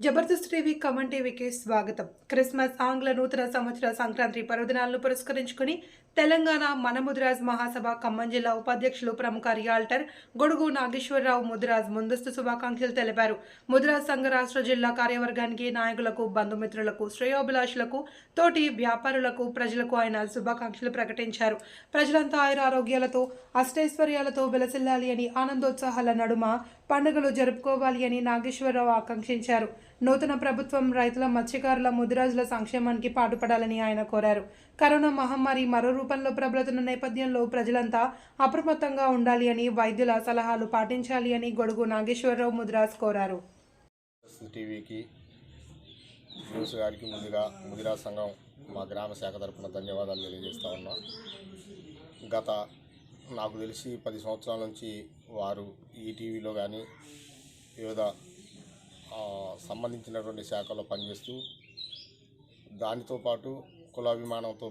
Jabardasth TV come on టీవీకి స్వాగతం. Christmas ఆంగ్ల నూతన సంవత్సర సంక్రాంతి పర్వదినాలను పురస్కరించుకుని తెలంగాణ మన ముదిరాజ్ మహాసభ ఖమ్మం జిల్లా ఉపాధ్యక్షులు ప్రముఖ రియాల్టర్ గొడుగు నాగేశ్వరరావు ముదిరాజ్ ముందస్తు శుభాకాంక్షలు తెలిపారు. ముదిరాజ్ సంఘ రాష్ట్ర జిల్లా కార్యవర్గానికి నాయకులకు బంధుమిత్రులకు శ్రేయోభిలాషులకు తోటి వ్యాపారులకు ప్రజలకు ఆయన శుభాకాంక్షలు ప్రకటించారు. ప్రజలంతా ఆయుర ఆరోగ్యాలతో అష్టైశ్వర్యాలతో వెలసిల్లాలి అని ఆనందోత్సాహాల నడుమ పండుగలు జరుపుకోవాలి అని నాగేశ్వరరావు ఆకాంక్షించారు. నూతన ప్రభుత్వం రైతుల మత్స్యకారుల ముదిరాజుల సంక్షేమానికి పాటుపడాలని ఆయన కోరారు. కరోనా మహమ్మారి మరో రూపంలో ప్రబలుతున్న నేపథ్యంలో ప్రజలంతా అప్రమత్తంగా ఉండాలి అని వైద్యుల సలహాలు పాటించాలి అని గొడుగు నాగేశ్వరరావు ముదిరాజ్ కోరారు. టీవీకి న్యూస్ గారికి ముందుగా ముదిరా సంఘం మా గ్రామ శాఖ తరఫున ధన్యవాదాలు తెలియజేస్తా ఉన్నాం. గత నాకు తెలిసి పది సంవత్సరాల నుంచి వారు ఈటీవీలో కానీ వివిధ సంబంధించినటువంటి శాఖలో పనిచేస్తూ దానితో పాటు కులాభిమానంతో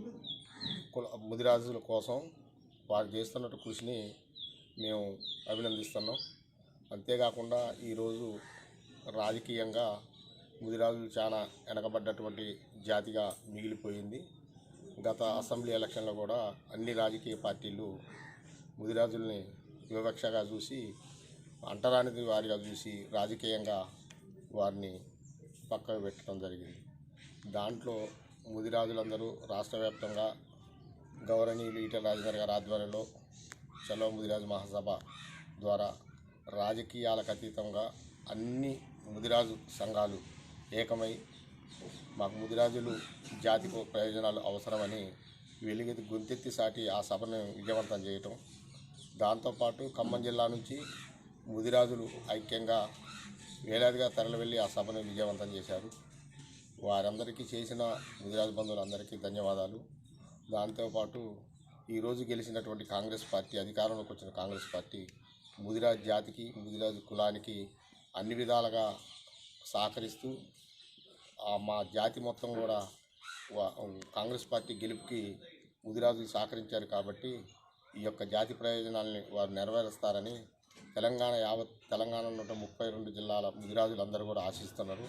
కుల ముదిరాజుల కోసం వారు చేస్తున్నట్టు కృషిని మేము అభినందిస్తున్నాం. అంతేకాకుండా ఈరోజు రాజకీయంగా ముదిరాజులు చాలా వెనకబడ్డటువంటి జాతిగా మిగిలిపోయింది. గత అసెంబ్లీ ఎలక్షన్లో కూడా అన్ని రాజకీయ పార్టీలు ముదిరాజుల్ని వివక్షగా చూసి అంటరానిది వారిగా చూసి రాజకీయంగా వారిని పక్కకు పెట్టడం జరిగింది. దాంట్లో ముదిరాజులందరూ రాష్ట్ర వ్యాప్తంగా గౌరవనీయులు ఈటల రాజేందర్ గారి ఆధ్వర్యంలో చలో ముదిరాజు మహాసభ ద్వారా రాజకీయాలకు అతీతంగా అన్ని ముదిరాజు సంఘాలు ఏకమై మాకు ముదిరాజులు జాతికి ప్రయోజనాలు అవసరమని వెలుగెత్తి గొంతెత్తి సాటి ఆ సభను విజయవంతం చేయటం దాంతోపాటు ఖమ్మం జిల్లా నుంచి ముదిరాజులు ఐక్యంగా వేలాదిగా తరలి వెళ్ళి ఆ సభను విజయవంతం చేశారు. వారందరికీ చేసిన ముదిరాజు బంధువులందరికీ ధన్యవాదాలు. దాంతోపాటు ఈరోజు గెలిచినటువంటి కాంగ్రెస్ పార్టీ అధికారంలోకి వచ్చిన కాంగ్రెస్ పార్టీ ముదిరాజు జాతికి ముదిరాజు కులానికి అన్ని విధాలుగా సహకరిస్తూ మా జాతి మొత్తం కూడా కాంగ్రెస్ పార్టీ గెలుపుకి ముదిరాజులు సహకరించారు కాబట్టి ఈ యొక్క జాతి ప్రయోజనాల్ని వారు నెరవేరుస్తారని తెలంగాణ యావత్ తెలంగాణలో ఉన్న ముప్పై రెండు జిల్లాల ముదిరాజులందరూ కూడా ఆశిస్తున్నారు.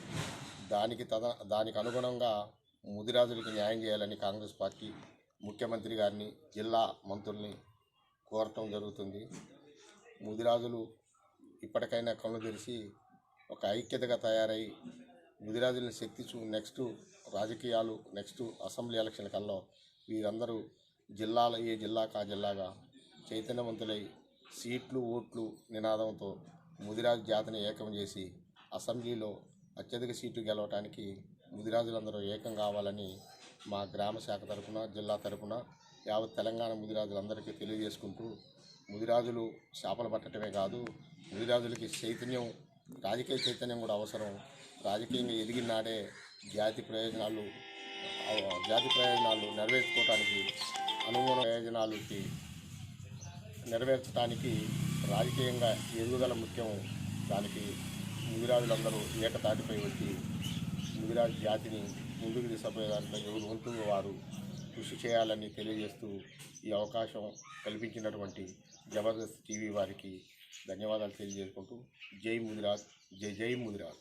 దానికి తద దానికి అనుగుణంగా ముదిరాజులకి న్యాయం చేయాలని కాంగ్రెస్ పార్టీ ముఖ్యమంత్రి గారిని జిల్లా మంత్రుల్ని కోరటం జరుగుతుంది. ముదిరాజులు ఇప్పటికైనా కళ్ళు తెరిచి ఒక ఐక్యతగా తయారై ముదిరాజులని శక్తి చూ నెక్స్ట్ రాజకీయాలు నెక్స్ట్ అసెంబ్లీ ఎలక్షన్ కల్లో వీరందరూ జిల్లాల ఏ జిల్లాకు జిల్లాగా చైతన్యవంతులై సీట్లు ఓట్లు నినాదంతో ముదిరాజు జాతిని ఏకం చేసి అసెంబ్లీలో అత్యధిక సీటు గెలవటానికి ముదిరాజులందరూ ఏకం కావాలని మా గ్రామ శాఖ తరఫున జిల్లా తరపున యావత్ తెలంగాణ ముదిరాజులందరికీ తెలియజేసుకుంటూ ముదిరాజులు చేపలు పట్టడమే కాదు ముదిరాజులకి చైతన్యం రాజకీయ చైతన్యం కూడా అవసరం. రాజకీయంగా ఎదిగిన నాడే జాతి ప్రయోజనాలు జాతి ప్రయోజనాలు నెరవేర్చుకోవటానికి అనుగుణ ప్రయోజనాలకి నెరవేర్చడానికి రాజకీయంగా ఎదుగుదల ముఖ్యం. దానికి ముదిరాజులందరూ ఏకతాటిపై వచ్చి ముగిరాజు జాతిని ముందుకు తీసుకుపోయేదాంట్లో ఎవరు వంతు వారు కృషి చేయాలని తెలియజేస్తూ ఈ అవకాశం కల్పించినటువంటి జబర్దస్త్ టీవీ వారికి ధన్యవాదాలు తెలియజేసుకుంటూ జై ముదిరాజ్ జై జై ముదిరాజ్.